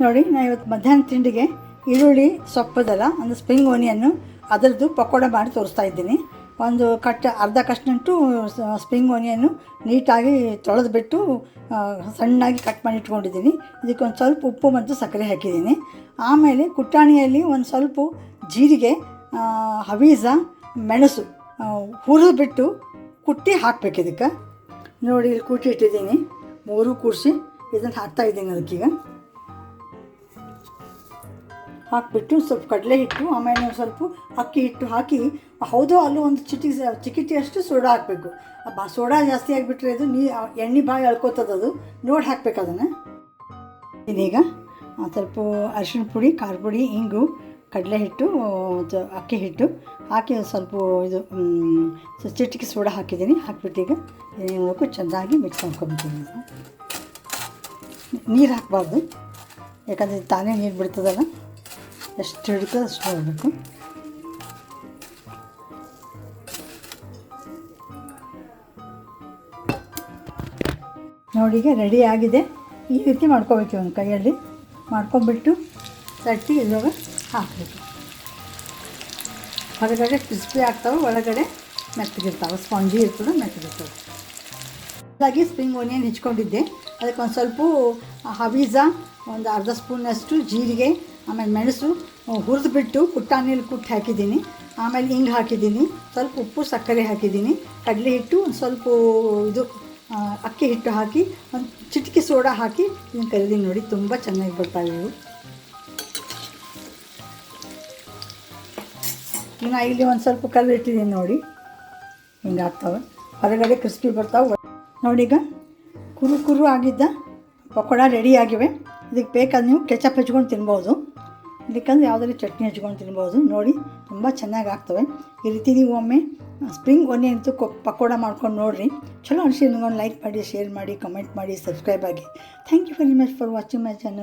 ನೋಡಿ, ನಾನು ಇವತ್ತು ಮಧ್ಯಾಹ್ನ ತಿಂಡಿಗೆ ಈರುಳ್ಳಿ, ಸೊಪ್ಪದಲ್ಲ, ಒಂದು ಸ್ಪ್ರಿಂಗ್ ಓನಿಯನ್ನು ಅದರದ್ದು ಪಕೋಡ ಮಾಡಿ ತೋರಿಸ್ತಾ ಇದ್ದೀನಿ. ಒಂದು ಕಟ್, ಅರ್ಧ ಕಷ್ಟಂಟು ಸ್ಪ್ರಿಂಗ್ ಓನಿಯನ್ನು ನೀಟಾಗಿ ತೊಳೆದ್ಬಿಟ್ಟು ಸಣ್ಣಾಗಿ ಕಟ್ ಮಾಡಿ ಇಟ್ಕೊಂಡಿದ್ದೀನಿ. ಇದಕ್ಕೆ ಒಂದು ಸ್ವಲ್ಪ ಉಪ್ಪು ಮತ್ತು ಸಕ್ಕರೆ ಹಾಕಿದ್ದೀನಿ. ಆಮೇಲೆ ಕುಟ್ಟಾಣಿಯಲ್ಲಿ ಒಂದು ಸ್ವಲ್ಪ ಜೀರಿಗೆ ಹವೀಸ ಮೆಣಸು ಹುರಿದ್ಬಿಟ್ಟು ಕುಟ್ಟಿ ಹಾಕ್ಬೇಕು ಇದಕ್ಕೆ. ನೋಡಿ, ಇಲ್ಲಿ ಕೂಟಿ ಇಟ್ಟಿದ್ದೀನಿ. ಮೂರು ಕೂಡಿಸಿ ಇದನ್ನು ಹಾಕ್ತಾ ಇದ್ದೀನಿ ಅದಕ್ಕೀಗ. ಹಾಕಿಬಿಟ್ಟು ಸ್ವಲ್ಪ ಕಡಲೆ ಹಿಟ್ಟು, ಆಮೇಲೆ ಸ್ವಲ್ಪ ಅಕ್ಕಿ ಹಿಟ್ಟು ಹಾಕಿ, ಹೌದು, ಅಲ್ಲೂ ಒಂದು ಚಿಟಿ ಚಿಕಿಟಿಯಷ್ಟು ಸೋಡಾ ಹಾಕಬೇಕು. ಬಾ ಸೋಡಾ ಜಾಸ್ತಿ ಆಗಿಬಿಟ್ರೆ ಅದು ನೀ, ಎಣ್ಣೆ ಭಾಳ ಅಳ್ಕೊತದದು ನೋಡಿ ಹಾಕ್ಬೇಕು ಅದನ್ನು. ಇದೀಗ ಸ್ವಲ್ಪ ಅರಿಶಿಣ ಪುಡಿ, ಖಾರ ಪುಡಿ, ಇಂಗು, ಕಡಲೆ ಹಿಟ್ಟು ಅಕ್ಕಿ ಹಿಟ್ಟು ಹಾಕಿ ಸ್ವಲ್ಪ ಇದು ಚಿಟಿಕೆ ಸೋಡಾ ಹಾಕಿದ್ದೀನಿ. ಹಾಕಿಬಿಟ್ಟು ಈಗ ಏನು ಮಾಡಬೇಕು ಚೆಂದಾಗಿ ಮಿಕ್ಸ್ ಮಾಡ್ಕೊಬಿಟ್ಟಿದ್ದೀನಿ ನೀರು ಹಾಕಬಾರ್ದು. ಯಾಕಂದರೆ ತಾನೇ ನೀರು ಬಿಡ್ತದಲ್ಲ. ಎಷ್ಟು ಹಿಡಿತದೆ ಅಷ್ಟು ಹೋಗಬೇಕು. ನೋಡಿ, ಈಗ ರೆಡಿ ಆಗಿದೆ. ಈ ರೀತಿ ಮಾಡ್ಕೋಬೇಕು ಒಂದು ಕೈಯಲ್ಲಿ. ಮಾಡ್ಕೊಂಬಿಟ್ಟು ತಟ್ಟಿ ಇದ್ರೊಳಗೆ ಹಾಕಬೇಕು. ಹೊರಗಡೆ ಕ್ರಿಸ್ಪಿ ಆಗ್ತಾವೆ, ಒಳಗಡೆ ಮೆತ್ತಗಿರ್ತಾವೆ. ಸ್ಪಾಂಜಿ ಇರ್ತದೆ ಮೆತ್ತಗಿರ್ತವೆ ಹಾಗಾಗಿ ಸ್ಪ್ರಿಂಗ್ ಓನಿಯನ್ ಹೆಚ್ಕೊಂಡಿದ್ದೆ. ಅದಕ್ಕೆ ಒಂದು ಸ್ವಲ್ಪ ಹಬೀಜ ಒಂದು ಅರ್ಧ ಸ್ಪೂನಷ್ಟು ಜೀರಿಗೆ ಆಮೇಲೆ ಮೆಣಸು ಹುರಿದ್ಬಿಟ್ಟು ಕುಟ್ಟಾಣಿಯಲ್ಲಿ ಕುಟ್ಟಿ ಹಾಕಿದ್ದೀನಿ. ಆಮೇಲೆ ಹಿಂಗೆ ಹಾಕಿದ್ದೀನಿ. ಸ್ವಲ್ಪ ಉಪ್ಪು, ಸಕ್ಕರೆ ಹಾಕಿದ್ದೀನಿ. ಕಡಲೆ ಹಿಟ್ಟು, ಒಂದು ಸ್ವಲ್ಪ ಇದು ಅಕ್ಕಿ ಹಿಟ್ಟು ಹಾಕಿ, ಒಂದು ಚಿಟಿಕೆ ಸೋಡಾ ಹಾಕಿ ಇದನ್ನು ಕರಿದೀನಿ ನೋಡಿ, ತುಂಬ ಚೆನ್ನಾಗಿ ಬರ್ತಾವೆ ಇವು ಇನ್ನು ಇಲ್ಲಿ ಒಂದು ಸ್ವಲ್ಪ ಕಲ್ಲು ಇಟ್ಟಿದ್ದೀನಿ ನೋಡಿ. ಹಿಂಗೆ ಆಗ್ತವೆ. ಹೊರಗಡೆ ಕ್ರಿಸ್ಪಿ ಬರ್ತಾವೆ. ನೋಡೀಗ ಕುರು ಕುರು ಆಗಿದ್ದ ಪಕೋಡ ರೆಡಿ ಆಗಿವೆ. ಇದಕ್ಕೆ ಬೇಕಾದ ನೀವು ಕೆಚಪ್ ಹಚ್ಕೊಂಡು ತಿನ್ಬೋದು. ಇದಕ್ಕಂದ್ರೆ ಯಾವುದಾದ್ರು ಚಟ್ನಿ ಹಚ್ಕೊಂಡು ತಿನ್ಬೋದು. ನೋಡಿ, ತುಂಬ ಚೆನ್ನಾಗಿ ಆಗ್ತವೆ. ಈ ರೀತಿ ನೀವು ಒಮ್ಮೆ ಸ್ಪ್ರಿಂಗ್ ಒನಿಯನ್ ಕೊ, ಪಕೋಡ ಮಾಡ್ಕೊಂಡು ನೋಡಿರಿ. ಚಲೋ ಅನಿಸಿ ನಿಮಗೊಂದು ಲೈಕ್ ಮಾಡಿ ಶೇರ್ ಮಾಡಿ ಕಮೆಂಟ್ ಮಾಡಿ ಸಬ್ಸ್ಕ್ರೈಬ್ ಆಗಿ. Thank you very much for watching my channel